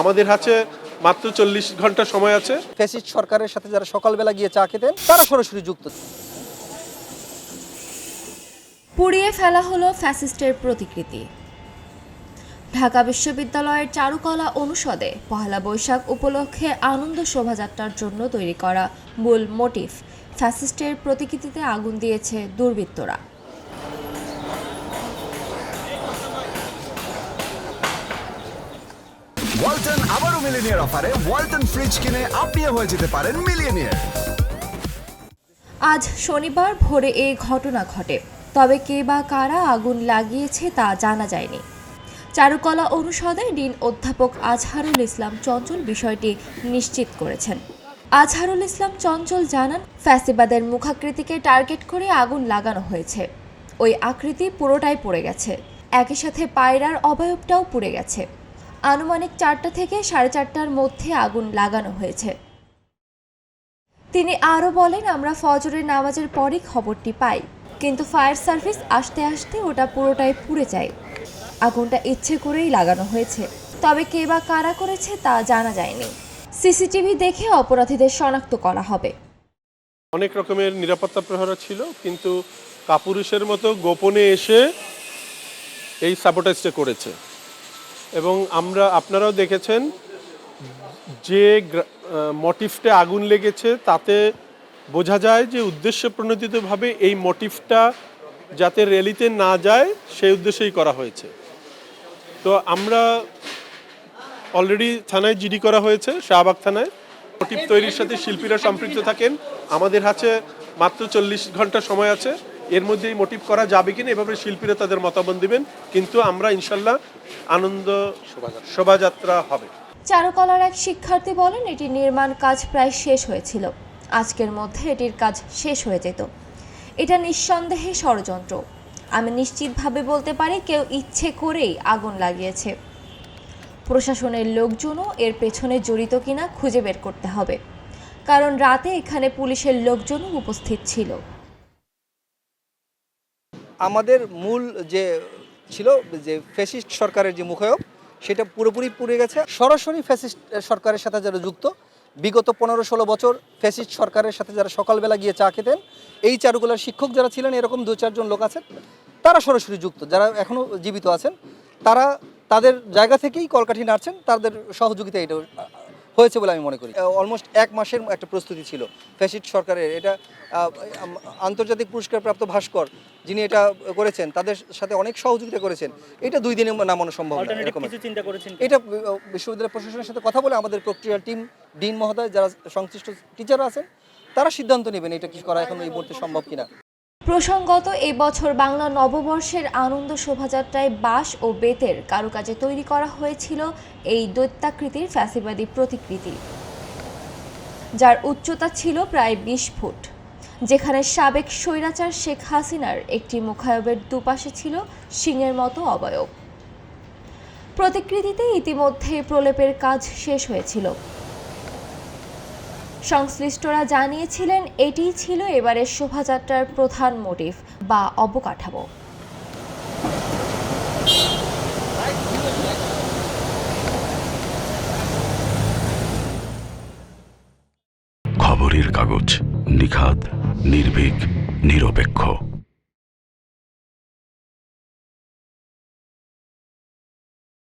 আমাদের হাতে মাত্র চল্লিশ ঘণ্টা সময় আছে। ফ্যাসিস্ট সরকারের সাথে যারা সকালবেলা গিয়ে চা খেতেন তারা সরাসরি যুক্ত পুড়িয়ে ফেলা হলো ফ্যাসিস্টের প্রতিকৃতি। ঢাকা বিশ্ববিদ্যালয়ের চারুকলা অনুষদে পহেলা বৈশাখ উপলক্ষে আনন্দ শোভাযাত্রার জন্য তৈরি করা মূল মোটিফ ফ্যাসিস্টের প্রতিকৃতিতে আগুন দিয়েছে দুর্বৃত্তরা। ওয়ালটন আবারও মিলিনিয়ার অফারে ওয়ালটন ফ্রিজ কিনে আপনিও হয়ে যেতে পারেন মিলিয়নিয়ার। আজ শনিবার ভোরে এই ঘটনা ঘটে। তবে কে বা কারা আগুন লাগিয়েছে তা জানা যায়নি। চারুকলা অনুষদে ডিন অধ্যাপক আজহারুল ইসলাম চঞ্চল বিষয়টি নিশ্চিত করেছেন। আজহারুল ইসলাম চঞ্চল জানান, ফ্যাসিবাদের মুখাকৃতিকে টার্গেট করে আগুন লাগানো হয়েছে। ওই আকৃতি পুরোটাই পড়ে গেছে। একই সাথে পায়রার অবয়বটাও পুড়ে গেছে। আনুমানিক চারটা থেকে সাড়ে চারটার মধ্যে আগুন লাগানো হয়েছে। তিনি আরও বলেন, আমরা ফজরের নামাজের পরই খবরটি পাই, কিন্তু ফায়ার সার্ভিস আসতে আসতে ওটা পুরোটাই পুড়ে যায়। আগুনটা ইচ্ছে করেই লাগানো হয়েছে। তবে কে বা কারা করেছে তা জানা যায়নি। সিসিটিভি দেখে অপরাধীদের শনাক্ত করা হবে। অনেক রকমের নিরাপত্তা প্রহরা ছিল, কিন্তু কাপুরুষের মতো গোপনে এসে এই সাবোটাইজটা করেছে। এবং আমরা, আপনারাও দেখেছেন যে মোটিভটা আগুন লেগেছে, তাতে বোঝা যায় যে উদ্দেশ্য প্রণোদিতভাবে এই মোটিভটা যাতে র্যালিতে না যায়, সেই উদ্দেশ্যেই করা হয়েছে। তো আমরা অলরেডি থানায় জিডি করা হয়েছে, শাহবাগ থানায়। মোটিভ তৈরির সাথে শিল্পীরা সম্পৃক্ত থাকেন। আমাদের হাতে মাত্র চল্লিশ ঘণ্টা সময় আছে। এর মধ্যেই মোটিভ করা যাবে কিনা এভাবে শিল্পীরা তাদের মতামত দিবেন। কিন্তু আমরা ইনশাল্লাহ আনন্দ শোভাযাত্রা। হবে। চারুকলার এক শিক্ষার্থী বলেন এটির নির্মাণ কাজ প্রায় শেষ হয়েছিল। আজকের মধ্যে এটির কাজ শেষ হয়ে যেত। এটা নিঃসন্দেহে ষড়যন্ত্র। আমি নিশ্চিতভাবে বলতে পারি কেউ ইচ্ছে করেই আগুন লাগিয়েছে। প্রশাসনের লোকজনও এর পেছনে জড়িত কিনা খুঁজে বের করতে হবে। কারণ রাতে এখানে পুলিশের লোকজনও উপস্থিত ছিল। আমাদের মূল যে ছিল, যে ফ্যাসিস্ট সরকারের যে মুখায়ব সেটা পুরোপুরি পুড়ে গেছে। সরাসরি ফ্যাসিস্ট সরকারের সাথে যারা যুক্ত, বিগত পনেরো ষোলো বছর ফ্যাসিস্ট সরকারের সাথে যারা সকালবেলা গিয়ে চা খেতেন, এই চারুকলার শিক্ষক যারা ছিলেন, এরকম দু চারজন লোক আছেন, তারা সরাসরি যুক্ত, যারা এখনও জীবিত আছেন, তারা তাদের জায়গা থেকেই কলকাঠি নাড়ছেন, তাদের সহযোগিতা এটা হয়েছে বলে আমি মনে করি। অলমোস্ট এক মাসের একটা প্রস্তুতি ছিল। ফ্যাসিস্ট সরকারের। এটা আন্তর্জাতিক পুরস্কারপ্রাপ্ত ভাস্কর যিনি এটা করেছেন তাদের সাথে অনেক সহযোগিতা করেছেন। এটা দুই দিনে নামানো সম্ভব এরকম চিন্তা করেছেন এটা বিশ্ববিদ্যালয় প্রশাসনের সাথে কথা বলে আমাদের প্রক্রিয়া টিম ডিন মহোদয় যারা সংশ্লিষ্ট টিচার আছেন তারা সিদ্ধান্ত নেবেন এটা কি করা এখন এই মুহূর্তে সম্ভব কিনা। প্রসঙ্গত এই বছর বাংলা নববর্ষের আনন্দ শোভাযাত্রায় বাঁশ ও বেতের কারুকাজে তৈরি করা হয়েছিল এই দৈত্যাকৃতির ফ্যাসিবাদী প্রতিকৃতি, যার উচ্চতা ছিল প্রায় বিশ ফুট, যেখানে সাবেক স্বৈরাচার শেখ হাসিনার একটি মুখায়বের দুপাশে ছিল সিংহের মতো অবয়ব। প্রতিকৃতিতে ইতিমধ্যে প্রলেপের কাজ শেষ হয়েছিল। সংশ্লিষ্টরা জানিয়েছিলেন এটিই ছিল এবারের শোভাযাত্রার প্রধান মোটিভ বা অবকাঠামো। খবরের কাগজ নিখাদ, নির্ভীক, নিরপেক্ষ।